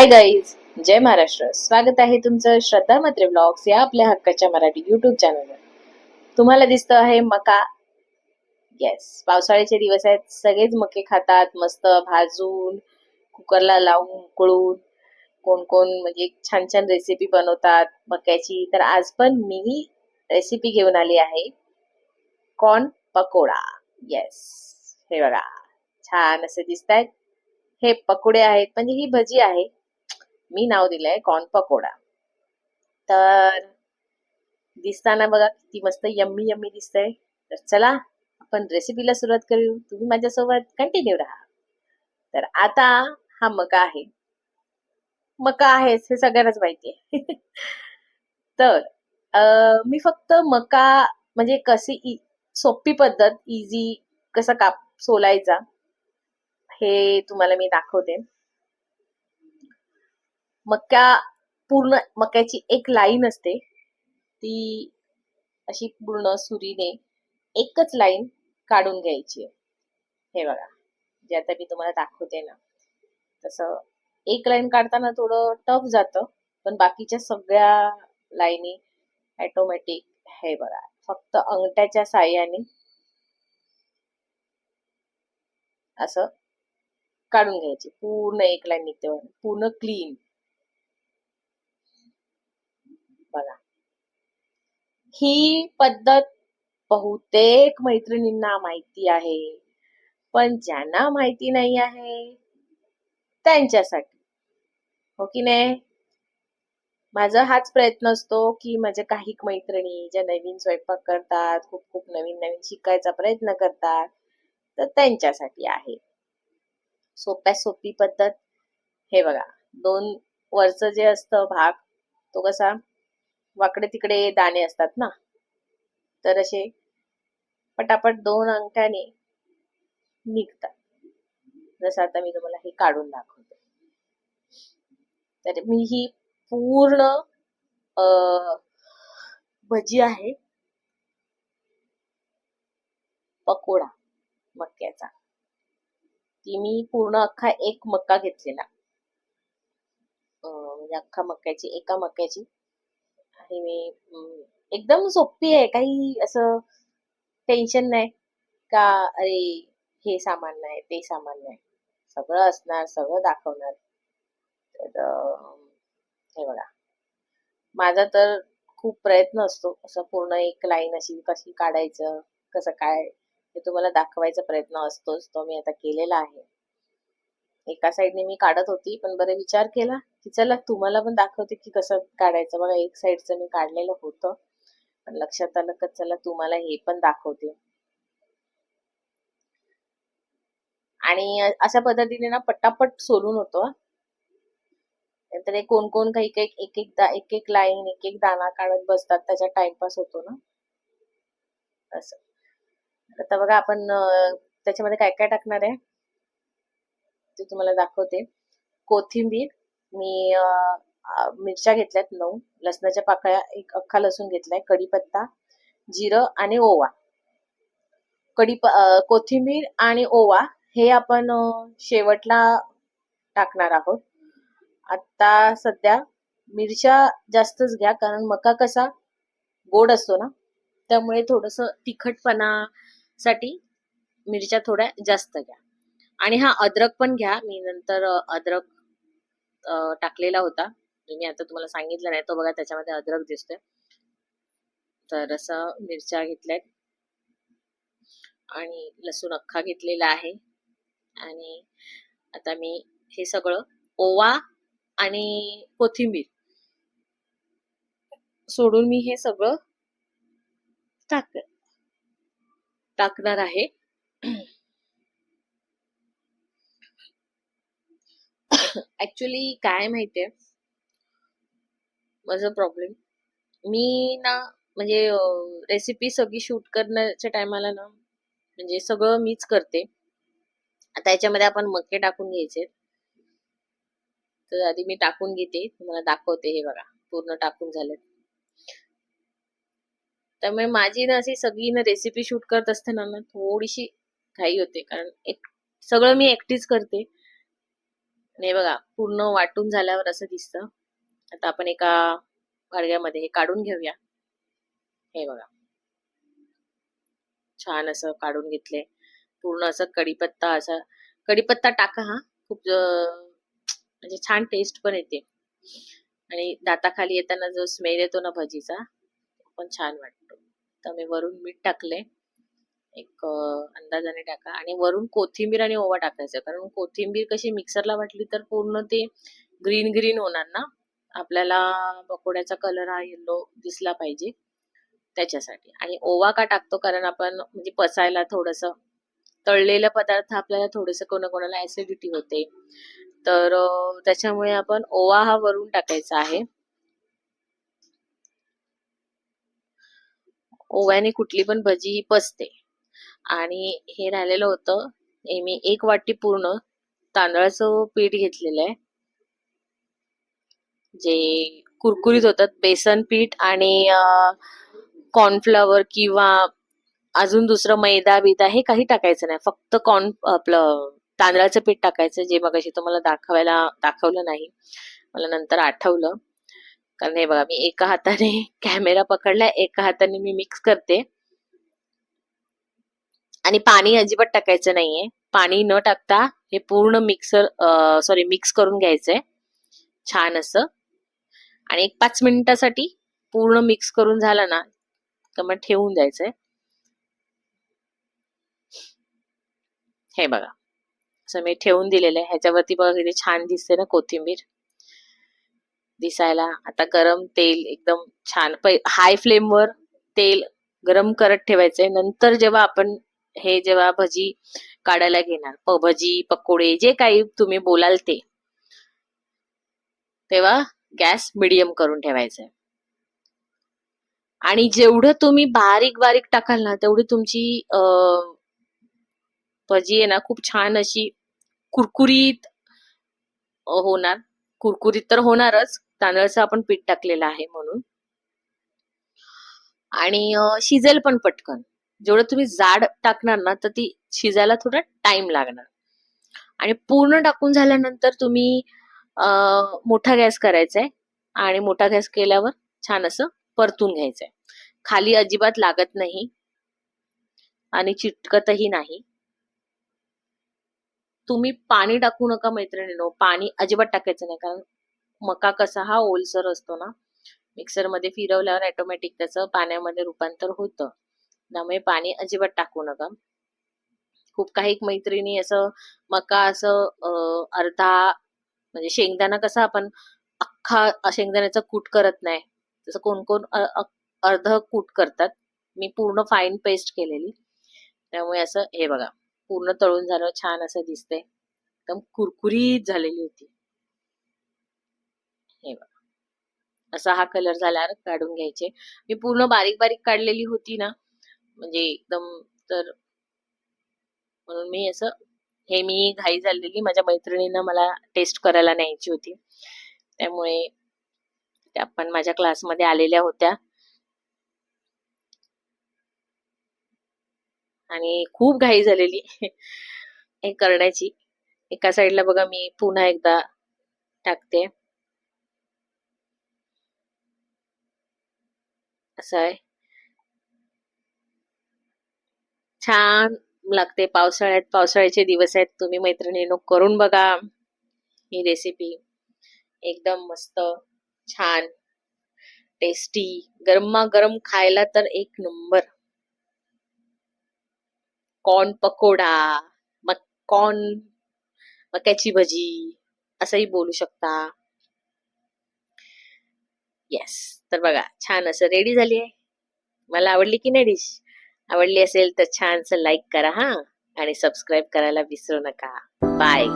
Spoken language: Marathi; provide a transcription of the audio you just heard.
हाय गाईज जय महाराष्ट्र. स्वागत आहे तुमचं श्रद्धा मत्रे ब्लॉग्स या आपल्या हक्काच्या मराठी युट्यूब चॅनलवर तुम्हाला दिसतं आहे मका. येस पावसाळ्याचे दिवस आहेत. सगळेच मके खातात मस्त भाजून कुकरला लावून उकळून कोण कोण म्हणजे छान छान रेसिपी बनवतात मक्याची. तर आज पण मी रेसिपी घेऊन आली आहे. कॉर्न पकोडा. येस हे बघा. छान असे दिसत आहेत हे पकोडे आहेत. म्हणजे ही भजी आहे. मी नाव दिलंय कॉर्न पकोडा. तर दिसताना बघा किती मस्त यम्मी यम्मी दिसतंय. तर चला आपण रेसिपीला सुरुवात करू. तुम्ही माझ्यासोबत कंटिन्यू राहा. तर आता हा मका आहे. मका आहेच हे सगळ्यांनाच माहिती आहे. तर मी फक्त मका म्हणजे कशी सोपी पद्धत इझी कसा काप सोलायचा हे तुम्हाला मी दाखवते. मक्या पूर्ण मक्याची एक लाईन असते. ती अशी पूर्ण सुरीने एकच लाईन काढून घ्यायची. हे बघा. जे आता मी तुम्हाला दाखवते ना. तसं एक लाईन काढताना थोडं टफ जातं पण बाकीच्या सगळ्या लाईनी ऑटोमॅटिक हे बघा. फक्त अंगठ्याच्या साह्याने असं काढून घ्यायची. पूर्ण एक लाईन निघते पूर्ण क्लीन बघा. ही पद्धत बहुतेक मैत्रिणींना माहिती आहे पण ज्यांना माहिती नाही आहे त्यांच्यासाठी. हो की नाही? माझा हाच प्रयत्न असतो की माझ्या काही मैत्रिणी ज्या नवीन स्वयंपाक करतात खूप खूप नवीन नवीन शिकायचा प्रयत्न करतात तर त्यांच्यासाठी आहे. सोप्या सोपी पद्धत. हे बघा दोन वरचं जे असतं भाग तो कसा? वाकडे तिकडे दाणे असतात ना? तर असे पटापट दोन अंगठ्याने निघतात. जसं आता मी तुम्हाला हे काढून दाखवते. तर मी ही पूर्ण भजी आहे. पकोडा मक्याचा. ती मी पूर्ण अख्खा एक मक्का घेतलेला. म्हणजे अख्खा मक्याची एका मक्याची. आहे मी. एकदम सोपी आहे. काही असं टेन्शन नाही का अरे हे सामान नाही ते सामान नाही. सगळं असणार सगळं दाखवणार. तर हे बघा. माझा तर खूप प्रयत्न असतो. असं पूर्ण एक लाईन अशी कशी काढायचं कसं काय हे तुम्हाला दाखवायचा प्रयत्न असतोच. तो मी आता केलेला आहे. एका साईडने मी काढत होती पण बरं विचार केला की चला तुम्हाला पण दाखवते की कसं काढायचं. बघा एक साईडचं मी काढलेलं होतं. पण लक्षात आलं का चला तुम्हाला हे पण दाखवते. आणि अशा पद्धतीने ना पटापट सोलून होतो नंतर हे कोण कोण काही काही एक एक दा एक एक लाईन एक एक दाना काढत बसतात त्याचा टाइमपास होतो ना. असं. आता बघा आपण त्याच्यामध्ये काय काय टाकणार आहे? ते तुम्हाला दाखवते. कोथिंबीर मी मिरच्या घेतल्यात नऊ. लसणाच्या पाकळ्या एक अख्खा लसूण घेतलाय कढीपत्ता जिरं आणि ओवा. कढी कोथिंबीर आणि ओवा हे आपण शेवटला टाकणार आहोत. आता सध्या मिरच्या जास्तच घ्या कारण मका कसा गोड असतो ना त्यामुळे थोडस तिखटपणासाठी मिरच्या थोड्या जास्त घ्या. आणि हा अद्रक पण घ्या. मी नंतर अद्रक टाकलेला होता. मी आता तुम्हाला सांगितलं नाही. तो बघा त्याच्यामध्ये अद्रक दिसतोय. तर असं मिरच्या घेतल्यात. आणि लसूण अख्खा घेतलेला आहे. आणि आता मी हे सगळं ओवा आणि कोथिंबीर सोडून मी हे सगळं टाक टाकणार आहे. ऍक्च्युली काय माहितीये? माझा प्रॉब्लेम मी ना म्हणजे रेसिपी सगळी शूट करण्याच्या टायमाला ना म्हणजे सगळं मीच करते. आता याच्यामध्ये आपण मके टाकून घ्यायचे. तर आधी मी टाकून घेते. तुम्हाला दाखवते हे बघा. पूर्ण टाकून झाले. त्यामुळे माझी ना अशी सगळी ना रेसिपी शूट करत असताना ना थोडीशी घाई होते. कारण एक सगळं मी एकटीच करते. आणि हे बघा पूर्ण वाटून झाल्यावर असं दिसतं. आता आपण एका गाडग्यामध्ये हे काढून घेऊया. हे बघा. छान असं काढून घेतले. पूर्ण असं कढीपत्ता असा कढीपत्ता टाका हा. खूप म्हणजे छान टेस्ट पण येते. आणि दाताखाली येताना जो स्मेल येतो ना भजीचा तो पण छान वाटतो. तर मी वरून मीठ टाकले एक अंदाजाने टाका आणि वरून कोथिंबीर आणि ओवा टाकायचं. कारण कोथिंबीर कशी मिक्सरला वाटली तर पूर्ण ते ग्रीन ग्रीन होणार ना? आपल्याला पकोड्याचा कलर हा येलो दिसला पाहिजे त्याच्यासाठी. आणि ओवा का टाकतो? कारण आपण म्हणजे पचायला थोडस तळलेला पदार्थ आपल्याला थोडस कोणा कोणाला ऍसिडिटी होते. तर त्याच्यामुळे आपण ओवा हा वरून टाकायचा आहे. ओव्याने कुठली पण भजी ही पचते. आणि हे राहिलेलं होतं. हे मी एक वाटी पूर्ण तांदळाचं पीठ घेतलेलं आहे. जे कुरकुरीत होतात बेसन पीठ आणि कॉर्नफ्लॉवर किंवा अजून दुसरं मैदा बिदा हे काही टाकायचं नाही. फक्त कॉर्न आपलं तांदळाचं पीठ टाकायचं जे मग तुम्हाला दाखवायला दाखवलं नाही. मला नंतर आठवलं. कारण हे बघा मी एका हाताने कॅमेरा पकडला एका हाताने मी मिक्स करते. आणि पाणी अजिबात टाकायचं नाहीये. पाणी न टाकता हे पूर्ण मिक्सर सॉरी मिक्स करून घ्यायचंय. छान असं. आणि एक पाच मिनिटासाठी पूर्ण मिक्स करून झालं ना तर मग ठेवून द्यायचंय. हे बघा. असं मी ठेवून दिलेलं आहे. ह्याच्यावरती बघा किती छान दिसते ना कोथिंबीर. दिसायला. आता गरम तेल एकदम छान. हाय फ्लेमवर तेल गरम करत ठेवायचंय. नंतर जेव्हा आपण हे जेव्हा भजी काढायला घेणार प भजी पकोडे जे काही तुम्ही बोलाल ते तेव्हा गॅस मिडियम करून ठेवायचा आहे आणि जेवढं तुम्ही बारीक बारीक टाकाल ना तेवढी तुमची अं, भजी आहे ना खूप छान अशी कुरकुरीत होणार. कुरकुरीत तर होणारच तांदळाचं आपण पीठ टाकलेलं आहे म्हणून. आणि शिजेल पण पटकन. जेवढं तुम्ही जाड टाकणार ना तर ती शिजायला थोडा टाइम लागणार. आणि पूर्ण टाकून झाल्यानंतर तुम्ही मोठा गॅस करायचा आहे आणि मोठा गॅस केल्यावर छान असं परतून घ्यायचंय. खाली अजिबात लागत नाही आणि चिटकतही नाही. तुम्ही पाणी टाकू नका मैत्रिणीनो पाणी अजिबात टाकायचं नाही कारण मका कसा हा ओलसर असतो ना मिक्सरमध्ये फिरवल्यावर ऑटोमॅटिक त्याचं पाण्यामध्ये रूपांतर होतं. त्यामुळे पाणी अजिबात टाकू नका. खूप काही मैत्रिणी असं मका असं अर्धा म्हणजे शेंगदाणा कसा आपण अख्खा शेंगदाण्याचा कूट करत नाही तसं कोण कोण अर्ध कूट करतात. मी पूर्ण फाईन पेस्ट केलेली. त्यामुळे असं हे बघा पूर्ण तळून झालं छान असं दिसतंय. एकदम कुरकुरीत झालेली होती. हे बघा. असा हा कलर झाल्यावर काढून घ्यायचे. मी पूर्ण बारीक बारीक काढलेली होती ना म्हणजे एकदम तर म्हणून मी असं हे मी घाई झालेली. माझ्या मैत्रिणीनं मला टेस्ट करायला न्यायची होती. त्यामुळे त्या पण माझ्या क्लासमध्ये आलेल्या होत्या. आणि खूप घाई झालेली हे करण्याची. एका साईडला बघा मी पुन्हा एकदा टाकते. असं आहे. छान लागते. पावसाळ्यात पावसाळ्याचे दिवस आहेत. तुम्ही मैत्रिणीनो करून बघा ही रेसिपी एकदम मस्त छान टेस्टी गरमागरम खायला तर एक नंबर कॉर्न पकोडा मग कॉर्न मक्याची भजी असंही बोलू शकता. येस तर बघा छान असं रेडी झाली आहे. मला आवडली की नाही डिश आवडली असेल तर छानसं लाईक करा हा. आणि सबस्क्राईब करायला विसरू नका. बाय